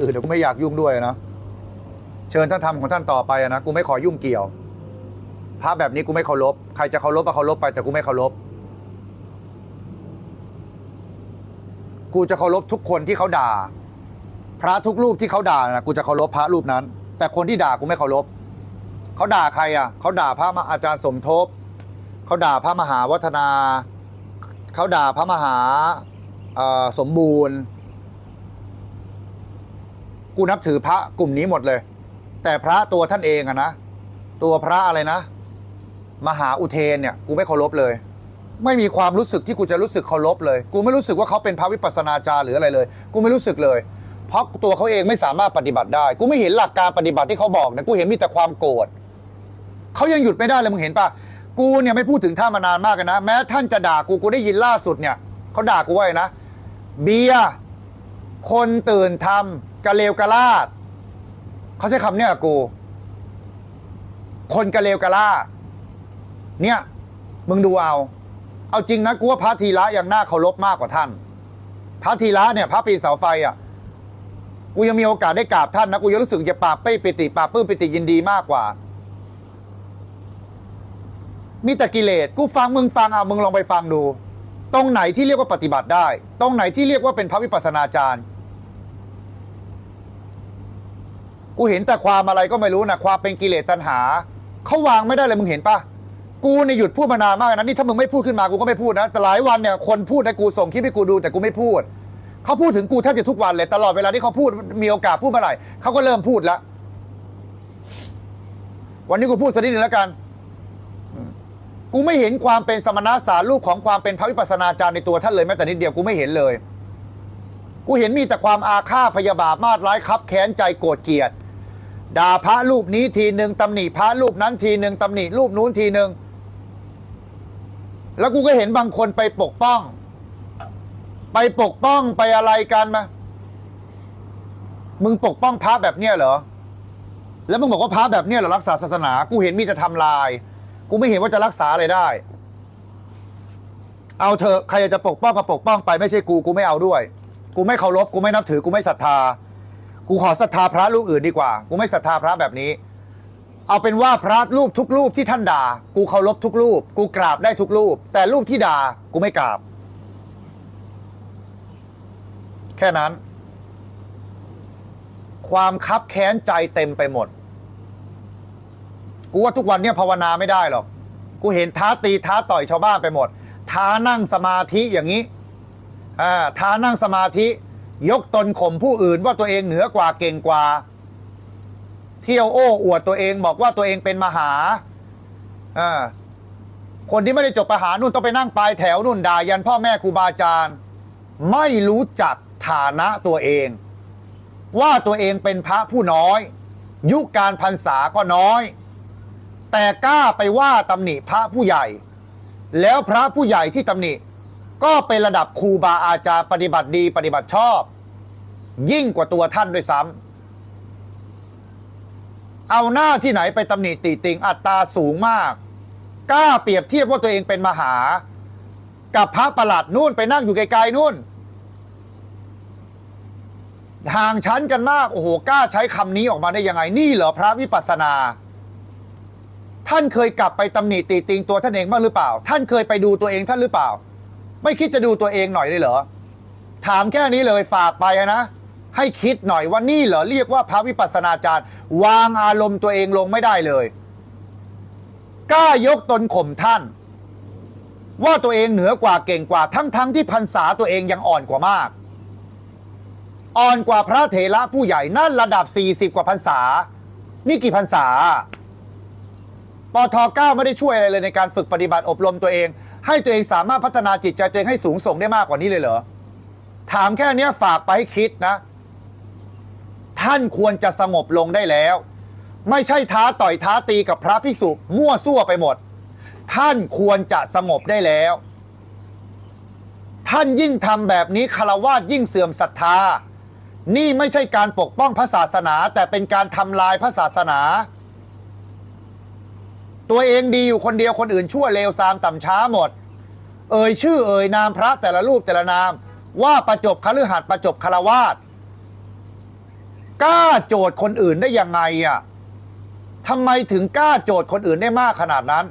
อื่นเดี๋ยวกูไม่อยากยุ่งด้วยนะเชิญท่านทำของท่านต่อไปนะกูไม่ขอยุ่งเกี่ยวพระแบบนี้กูไม่เคารพใครจะเคารพก็เคารพไปแต่กูไม่เคารพกูจะเคารพทุกคนที่เขาด่า พระทุกรูปที่เขาด่านะกูจะเคารพพระรูปนั้น แต่คนที่ด่ากูไม่เคารพเขาด่าใครอะเขาด่าพระมาอาจารย์สมทบเขาด่าพระมหาวัฒนาเขาด่าพระมหาสมบูรณ์ กูนับถือพระกลุ่มนี้หมดเลย แต่พระตัวท่านเองอะนะตัวพระอะไรนะ มหาอุเทนเนี่ยกูไม่เคารพเลย ไม่มีความรู้สึกที่กูจะรู้สึกเคารพเลย กูไม่รู้สึกว่าเขาเป็นพระวิปัสสนาจารย์หรืออะไรเลย กูไม่รู้สึกเลย เพราะตัวเขาเองไม่สามารถปฏิบัติได้ กูไม่เห็นหลักการปฏิบัติที่เขาบอกนะกูเห็นมีแต่ความโกรธเขายังหยุดไม่ได้เลยมึงเห็นปะกูเนี่ยไม่พูดถึงท่านมานานมากนะ แม้ท่านจะด่ากูกูได้ยินล่าสุดเนี่ยเขาด่ากูไว่าไงนะ เบียร์คนตื่นทำ กะเลวกะลาดเขาใช้คำเนี่ยกู คนกะเลวกะลาดเนี่ย มึงดูเอา เอาจริงนะกูว่าพระธีระยังน่าเคารพมากกว่าท่าน พระธีระเนี่ย พระปีเสาไฟอะกูยังมีโอกาสได้กราบท่านนะกูยังรู้สึกจะปราบเป้ปิติปราบปื้มปิติยินดีมากกว่า มีแต่กิเลสกูฟังมึงฟังเอามึงลองไปฟังดู ตรงไหนที่เรียกว่าปฏิบัติได้ ตรงไหนที่เรียกว่าเป็นพระวิปัสสนาจารย์ กูเห็นแต่ความอะไรก็ไม่รู้นะความเป็นกิเลสตัณหาเขาวางไม่ได้เลยมึงเห็นปะกูเนี่ยหยุดพูดมานานมากนะนี่ถ้ามึงไม่พูดขึ้นมากูก็ไม่พูดนะแต่หลายวันเนี่ยคนพูดให้กูส่งคลิปให้กูดูแต่กูไม่พูดเขาพูดถึงกูแทบจะทุกวันเลยตลอดเวลาที่เขาพูดมีโอกาสพูดเมื่อไหร่เขาก็เริ่มพูดแล้ววันนี้กูพูดสักนิดหนึงแล้วกัน กูไม่เห็นความเป็นสมณะสารูปของความเป็นพระวิปัสสนาจารย์ในตัวท่านเลยแม้แต่นิดเดียวกูไม่เห็นเลย กูเห็นมีแต่ความอาฆาตพยาบาทมาดร้ายครับแค้นใจโกรธเกลียด ด่าพระรูปนี้ทีหนึ่งตำหนิพระรูปนั้นทีหนึ่งตำหนิรูปนู้นทีหนึ่งแล้วกูก็เห็นบางคนไปปกป้อง ไปปกป้องไปอะไรกันมามึงปกป้องพระแบบเนี้ยเหรอ แล้วมึงบอกว่าพระแบบเนี้ยเหรอรักษาศาสนา กูเห็นมีแต่ทำลาย กูไม่เห็นว่าจะรักษาอะไรได้ เอาเถอะใครจะปกป้องก็ปกป้องไปไม่ใช่กู กูไม่เอาด้วย กูไม่เคารพ กูไม่นับถือ กูไม่ศรัทธา กูขอศรัทธาพระรูปอื่นดีกว่า กูไม่ศรัทธาพระแบบนี้ เอาเป็นว่าพระรูปทุกรูปที่ท่านด่า กูเคารพทุกรูป กูกราบได้ทุกรูป แต่รูปที่ด่ากูไม่กราบ แค่นั้น ความคับแค้นใจเต็มไปหมด กูว่าทุกวันเนี้ภาวนาไม่ได้หรอก กูเห็นท้าตีท้าต่อยชาวบ้านไปหมด ท้านั่งสมาธิอย่างนี้ อ่า ท้านั่งสมาธิ ยกตนข่มผู้อื่นว่าตัวเองเหนือกว่าเก่งกว่า เที่ยวโอ้อวดตัวเองบอกว่าตัวเองเป็นมหาอ่าคนที่ไม่ได้จบประหานู่นต้องไปนั่งปลายแถวนู่นด่ายันพ่อแม่ครูบาอาจารย์ ไม่รู้จักฐานะตัวเอง ว่าตัวเองเป็นพระผู้น้อย ยุคการพรรษาก็น้อย แต่กล้าไปว่าตำหนิพระผู้ใหญ่ แล้วพระผู้ใหญ่ที่ตำหนิ ก็เป็นระดับครูบาอาจารย์ปฏิบัติดีปฏิบัติชอบ ยิ่งกว่าตัวท่านด้วยซ้ำเอาหน้าที่ไหนไปตำหนิติติงอัตราสูงมากกล้าเปรียบเทียบว่าตัวเองเป็นมหา กับพระประหลัดนู่นไปนั่งอยู่ไกลๆนู่นห่างชั้นกันมาก โอ้โหกล้าใช้คำนี้ออกมาได้ยังไงนี่เหรอพระวิปัสสนา ท่านเคยกลับไปตำหนิติติงตัวท่านเองบ้างหรือเปล่า ท่านเคยไปดูตัวเองท่านหรือเปล่า ไม่คิดจะดูตัวเองหน่อยเลยเหรอ ถามแค่นี้เลยฝากไปนะ ให้คิดหน่อยว่านี่เหรอเรียกว่าพระวิปัสสนาจารย์ วางอารมณ์ตัวเองลงไม่ได้เลยกล้ายกตนข่มท่าน ว่าตัวเองเหนือกว่าเก่งกว่าทั้งๆทที่พรรษาตัวเองยังอ่อนกว่ามาก อ่อนกว่าพระเถระผู้ใหญ่นั่นระดับ 40 กว่าพรรษา นี่กี่พรรษาปทเก้าไม่ได้ช่วยอะไรเลยในการฝึกปฏิบัติอบรมตัวเอง ให้ตัวเองสามารถพัฒนาจิตใจตัวเองให้สูงส่งได้มากกว่านี้เลยเหรอ ถามแค่นี้ฝากไปให้คิดนะ ท่านควรจะสงบลงได้แล้ว ไม่ใช่ท้าต่อยท้าตีกับพระภิกษุมั่วซั่วไปหมด ท่านควรจะสงบได้แล้ว ท่านยิ่งทำแบบนี้คารวาสยิ่งเสื่อมศรัทธา นี่ไม่ใช่การปกป้องพระศาสนา แต่เป็นการทำลายพระศาสนา ตัวเองดีอยู่คนเดียวคนอื่นชั่วเลวซามต่ำช้าหมด เอ่ยชื่อเอ่ยนามพระแต่ละรูปแต่ละนาม ว่าประจบคฤหัสถ์ประจบคารวาสกล้าโจทย์คนอื่นได้ยังไงอะทำไมถึงกล้าโจทย์คนอื่นได้มากขนาดนั้น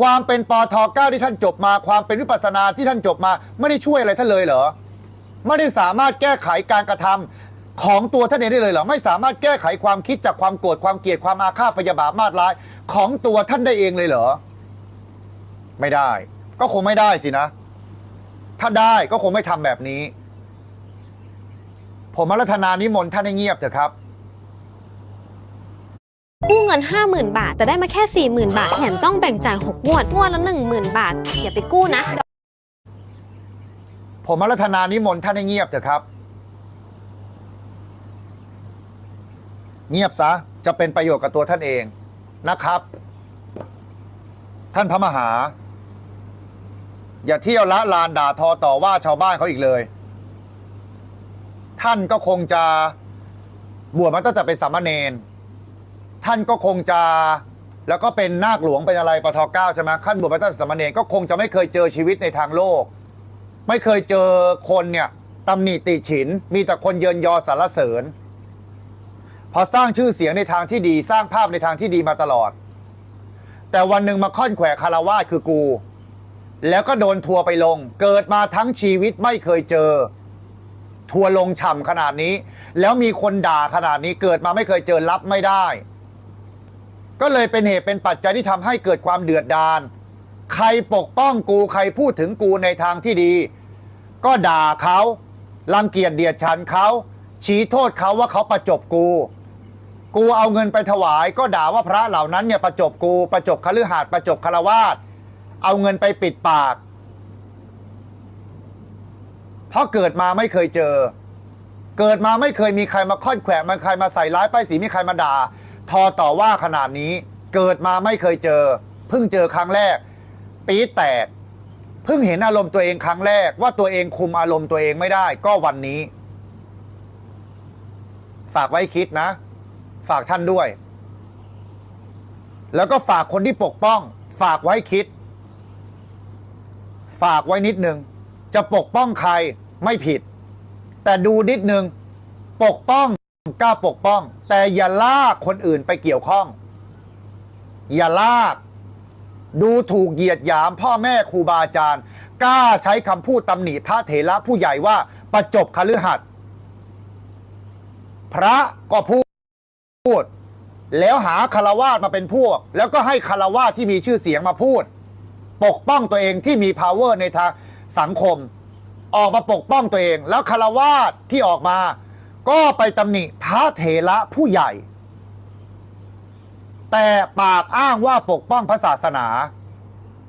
ความเป็นปอทเก้าที่ท่านจบมา ความเป็นวิปัสสนาที่ท่านจบมา ไม่ได้ช่วยอะไรท่านเลยเหรอ ไม่ได้สามารถแก้ไขการกระทำ ของตัวท่านเองได้เลยเหรอไม่สามารถแก้ไขความคิดจากความโกรธความเกลียดความอาฆาตพยาบาทมาดร้าย ของตัวท่านได้เองเลยเหรอ ไม่ได้ ก็คงไม่ได้สินะ ถ้าได้ก็คงไม่ทำแบบนี้ ผมอารัธนานิมนต์ท่านให้เงียบเถอะครับกู้เงิน 50,000 บาท แต่ได้มาแค่ 40,000 บาทแถมต้องแบ่งจ่าย 6 งวด งวดละ 10,000 บาท อย่าไปกู้นะ ผมอารัธนานิมนต์ท่านให้เงียบเถอะครับ เงียบซะจะเป็นประโยชน์กับตัวท่านเองนะครับ ท่านพระมหา อย่าเที่ยวละลานด่าทอต่อว่าชาวบ้านเขาอีกเลย ท่านก็คงจะบวชมาตั้งแต่เป็นสามเณรท่านก็คงจะแล้วก็เป็นนาคหลวงเป็นอะไรปทเก้าใช่ไหมขั้นบวชมาตั้งแต่สามเณรก็คงจะไม่เคยเจอชีวิตในทางโลก ไม่เคยเจอคนเนี่ยตำหนิติฉิน มีแต่คนเยินยอสรรเสริญ พอสร้างชื่อเสียงในทางที่ดีสร้างภาพในทางที่ดีมาตลอด แต่วันหนึ่งมาค่อนแขวคารวาสคือกู แล้วก็โดนทัวร์ไปลง เกิดมาทั้งชีวิตไม่เคยเจอ ทัวร์ลงฉ่ำขนาดนี้ แล้วมีคนด่าขนาดนี้เกิดมาไม่เคยเจอรับไม่ได้ ก็เลยเป็นเหตุเป็นปัจจัยที่ทำให้เกิดความเดือดดาลใครปกป้องกูใครพูดถึงกูในทางที่ดี ก็ด่าเขารังเกียจเดียดฉันเขาชี้โทษเขาว่าเขาประจบกู กูเอาเงินไปถวาย ก็ด่าว่าพระเหล่านั้นเนี่ยประจบกูประจบคฤหาสน์ประจบคารวาสเอาเงินไปปิดปาก เพราะเกิดมาไม่เคยเจอ เกิดมาไม่เคยมีใครมาค่อนแขวะมันใครมาใส่ร้ายป้ายสีมีใครมาด่า ทอต่อว่าขนาดนี้ เกิดมาไม่เคยเจอ เพิ่งเจอครั้งแรก ปีแตกเพิ่งเห็นอารมณ์ตัวเองครั้งแรกว่าตัวเองคุมอารมณ์ตัวเองไม่ได้ ก็วันนี้ ฝากไว้คิดนะ ฝากท่านด้วย แล้วก็ฝากคนที่ปกป้อง ฝากไว้คิด ฝากไว้นิดนึง จะปกป้องใครไม่ผิด แต่ดูนิดนึง ปกป้องกล้าปกป้อง แต่อย่าลากคนอื่นไปเกี่ยวข้อง อย่าลาก ดูถูกเหยียดหยามพ่อแม่ครูบาอาจารย์ กล้าใช้คำพูดตำหนิพระเถระผู้ใหญ่ว่าประจบคฤหัสถ์พระก็พูด พูด แล้วหาคารวาสมาเป็นพวก แล้วก็ให้คารวาสที่มีชื่อเสียงมาพูด ปกป้องตัวเองที่มี power ในทางสังคม ออกมาปกป้องตัวเอง แล้วคารวาสที่ออกมา ก็ไปตำหนิพระเถระผู้ใหญ่ แต่ปากอ้างว่าปกป้องพระศาสนา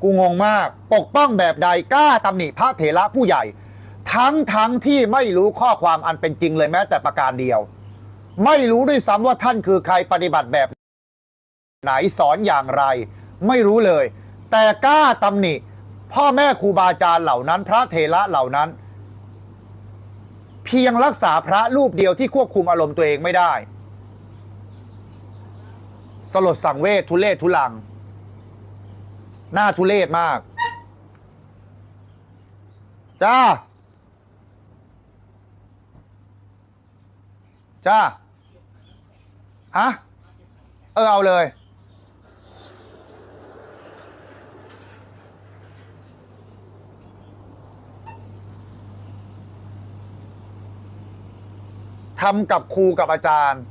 กูงงมาก ปกป้องแบบใดกล้าตำหนิพระเถระผู้ใหญ่ ทั้งทั้งที่ไม่รู้ข้อความอันเป็นจริงเลยแม้แต่ประการเดียว ไม่รู้ด้วยซ้ำว่าท่านคือใครปฏิบัติแบบ ไหนสอนอย่างไร ไม่รู้เลย แต่กล้าตำหนิ พ่อแม่ครูบาอาจารย์เหล่านั้น พระเถระเหล่านั้น เพียงรักษาพระรูปเดียวที่ควบคุมอารมณ์ตัวเองไม่ได้ สลดสังเวชทุเลศทุลัง หน้าทุเลศมาก จ้า จ้า ฮะเออเอาเลย ทำกับครูกับอาจารย์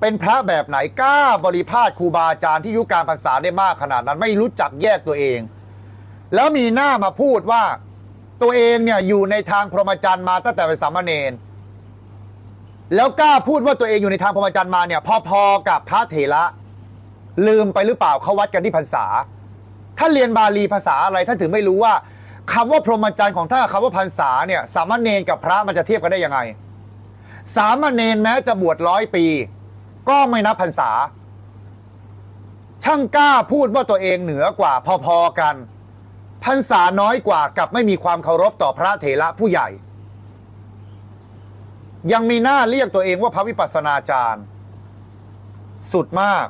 เป็นพระแบบไหนกล้าบริพาทครูบาอาจารย์ที่ยุการภาษาได้มากขนาดนั้น ไม่รู้จักแยกตัวเอง แล้วมีหน้ามาพูดว่าตัวเองเนี่ยอยู่ในทางพรหมจรรย์มาตั้งแต่เป็นสามเณร แล้วกล้าพูดว่าตัวเองอยู่ในทางพรหมจรรย์มาเนี่ย พอๆกับพระเถระ ลืมไปหรือเปล่าเขาวัดกันที่พรรษาท่าเรียนบาลีภาษาอะไรท่านถึงไม่รู้ว่าคำว่าพรหมจรรย์ของท่านคำว่าพรรษาเนี่ยสามเณรกับพระมันจะเทียบกันได้ยังไง สามเณรแม้จะบวชร้อยปี ก็ไม่นับพรรษา ช่างกล้าพูดว่าตัวเองเหนือกว่าพอๆกัน พรรษาน้อยกว่ากับไม่มีความเคารพต่อพระเถระผู้ใหญ่ ยังมีหน้าเรียกตัวเองว่าพระวิปัสสนาจารย์ สุดมาก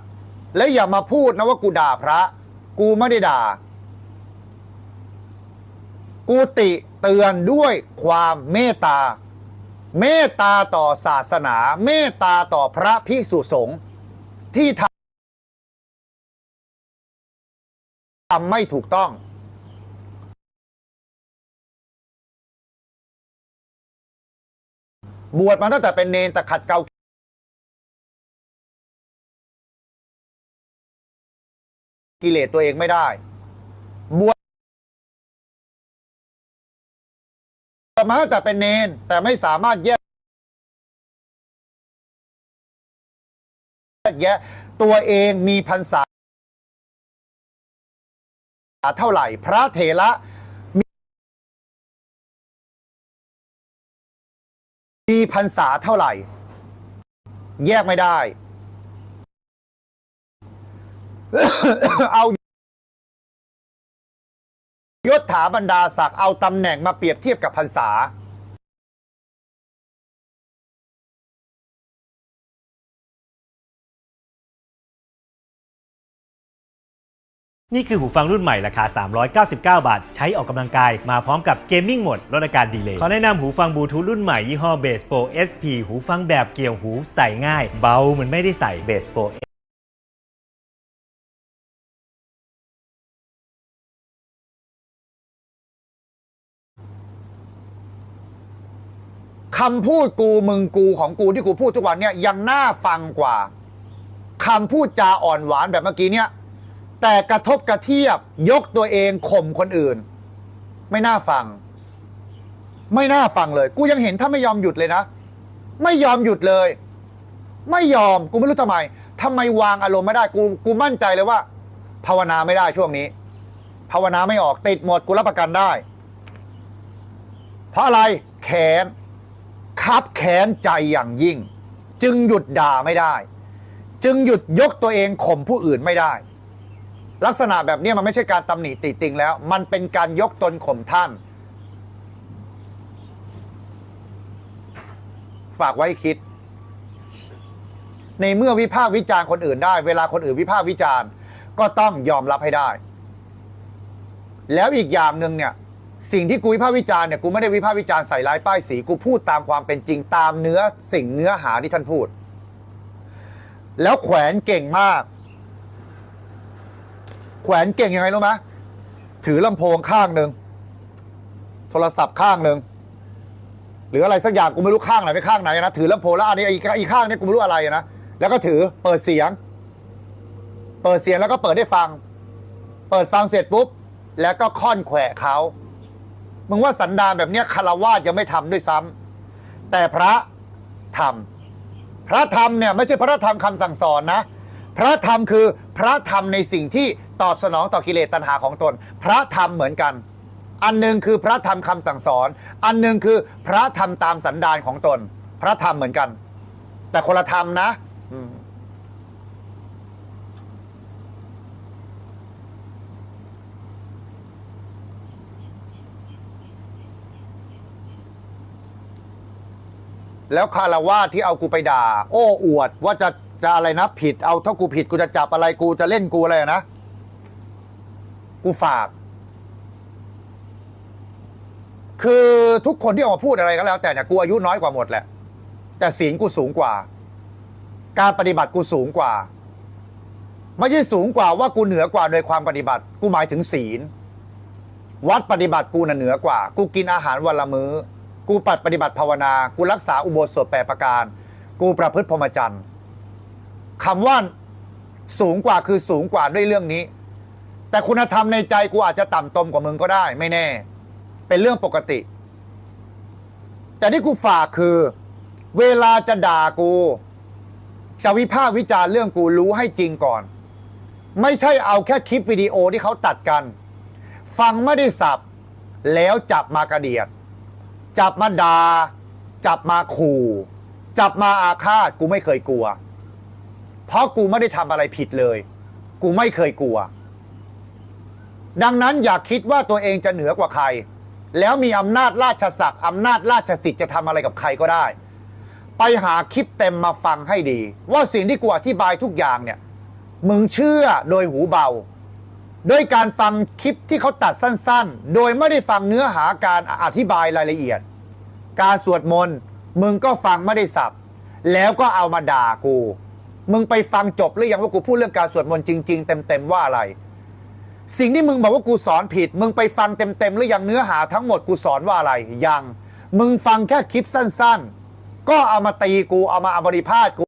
และอย่ามาพูดนะว่ากูด่าพระ กูไม่ได้ด่า กูติเตือนด้วยความเมตตา เมตตาต่อศาสนา เมตตาต่อพระภิกษุสงฆ์ที่ทำไม่ถูกต้อง บวชมาตั้งแต่เป็นเนนแต่ขัดเกลากิเลสตัวเองไม่ได้ บวชมาตั้งแต่เป็นเนนแต่ไม่สามารถแยกแยะตัวเองมีพรรษาเท่าไหร่ พระเถระ มีพรรษาเท่าไหร่ แยกไม่ได้ เอายศถาบรรดาศักดิ์เอาตำแหน่งมาเปรียบเทียบกับพรรษา นี่คือหูฟังรุ่นใหม่ราคา 399 บาท ใช้ออกกำลังกาย มาพร้อมกับเกมมิ่งโหมดลดอาการดีเลย์ขอแนะนำหูฟังบลูทูธรุ่นใหม่ยี่ห้อ b a s e Pro SP หูฟังแบบเกี่ยวหูใส่ง่าย เบาเหมือนไม่ได้ใส่ b a s e Pro คำพูดกูมึงกูของกูที่กูพูดทุกวันเนี่ยยังน่าฟังกว่าคำพูดจาอ่อนหวานแบบเมื่อกี้เนี่ย แต่กระทบกระเทียบยกตัวเองข่มคนอื่น ไม่น่าฟัง ไม่น่าฟังเลย กูยังเห็นถ้าไม่ยอมหยุดเลยนะ ไม่ยอมหยุดเลย ไม่ยอมกูไม่รู้ทำไมทำไมวางอารมณ์ไม่ได้กูกูมั่นใจเลยว่า ภาวนาไม่ได้ช่วงนี้ ภาวนาไม่ออกติดหมดกูรับประกันได้ เพราะอะไรแค้นคับแค้นใจอย่างยิ่ง จึงหยุดด่าไม่ได้ จึงหยุดยกตัวเองข่มผู้อื่นไม่ได้ ลักษณะแบบนี้มันไม่ใช่การตำหนิติติงแล้ว มันเป็นการยกตนข่มท่าน ฝากไว้คิด ในเมื่อวิพากษ์วิจารณ์คนอื่นได้ เวลาคนอื่นวิพากษ์วิจารณ์ ก็ต้องยอมรับให้ได้ แล้วอีกอย่างหนึ่งเนี่ย สิ่งที่กูวิพากษ์วิจารณ์เนี่ยกูไม่ได้วิพากษ์วิจารณ์ใส่ร้ายป้ายสีกูพูดตามความเป็นจริงตามเนื้อสิ่งเนื้อหาที่ท่านพูด แล้วแขวนเก่งมาก แขวนเก่งยังไงรู้ไหมถือลำโพงข้างหนึ่งโทรศัพท์ข้างหนึ่งหรืออะไรสักอย่างกูไม่รู้ข้างไหนไม่ข้างไหนนะถือลำโพงแล้วอันนี้อีกอีกข้างนี้กูไม่รู้อะไรนะแล้วก็ถือเปิดเสียง เปิดเสียงแล้วก็เปิดได้ฟัง เปิดฟังเสร็จปุ๊บ แล้วก็ค่อนแขวะเขามึงว่าสันดานแบบเนี้ยคารวาสยังไม่ทำด้วยซ้ำแต่พระทำพระธรรมเนี่ยไม่ใช่พระธรรมคำสั่งสอนนะ พระธรรมคือพระธรรมในสิ่งที่ ตอบสนองต่อกิเลสตัณหาของตน พระธรรมเหมือนกัน อันหนึ่งคือพระธรรมคำสั่งสอน อันหนึ่งคือพระธรรมตามสันดานของตน พระธรรมเหมือนกัน แต่คนละธรรมนะแล้วคารวาที่เอากูไปด่า โอ้อวดว่าจะจะอะไรนะผิดเอาถ้ากูผิดกูจะจับอะไรกูจะเล่นกูอะไรนะ กูฝาก คือทุกคนที่ออกมาพูดอะไรก็แล้ว แต่เนี่ยกูอายุน้อยกว่าหมดแหละ แต่ศีลกูสูงกว่า การปฏิบัติกูสูงกว่า ไม่ใช่สูงกว่าว่ากูเหนือกว่าโดยความปฏิบัติ กูหมายถึงศีล วัดปฏิบัติกูน่ะเหนือกว่า กูกินอาหารวันละมื้อ กูปัดปฏิบัติภาวนา กูรักษาอุโบสถแปดประการ กูประพฤติพรหมจรรย์คำว่าสูงกว่าคือสูงกว่าด้วยเรื่องนี้ แต่คุณธรรมในใจกูอาจจะต่ำตมกว่ามึงก็ได้ ไม่แน่ เป็นเรื่องปกติ แต่ที่กูฝากคือ เวลาจะด่ากู จะวิพากษ์วิจารเรื่องกูรู้ให้จริงก่อน ไม่ใช่เอาแค่คลิปวิดีโอที่เขาตัดกัน ฟังไม่ได้สับ แล้วจับมากระเดียด จับมาดา่าจับมาขู่ จับมาอาฆาตกูไม่เคยกลัว เพราะกูไม่ได้ทำอะไรผิดเลย กูไม่เคยกลัว ดังนั้นอย่าคิดว่าตัวเองจะเหนือกว่าใคร แล้วมีอำนาจราชศักดิ์อำนาจราชสิทธิ์จะทำอะไรกับใครก็ได้ ไปหาคลิปเต็มมาฟังให้ดี ว่าสิ่งที่กูอธิบายทุกอย่างเนี่ย มึงเชื่อโดยหูเบาด้วยการฟังคลิปที่เขาตัดสั้นๆ โดยไม่ได้ฟังเนื้อหาการอธิบายรายละเอียด การสวดมนต์มึงก็ฟังไม่ได้สับ แล้วก็เอามาด่ากู มึงไปฟังจบหรือยังว่ากูพูดเรื่องการสวดมนต์จริง ๆ เต็มๆว่าอะไร สิ่งที่มึงบอกว่ากูสอนผิด มึงไปฟังเต็มๆหรือยังเนื้อหาทั้งหมดกูสอนว่าอะไรยัง มึงฟังแค่คลิปสั้นๆ ก็เอามาตีกูเอามาอบริพาทกู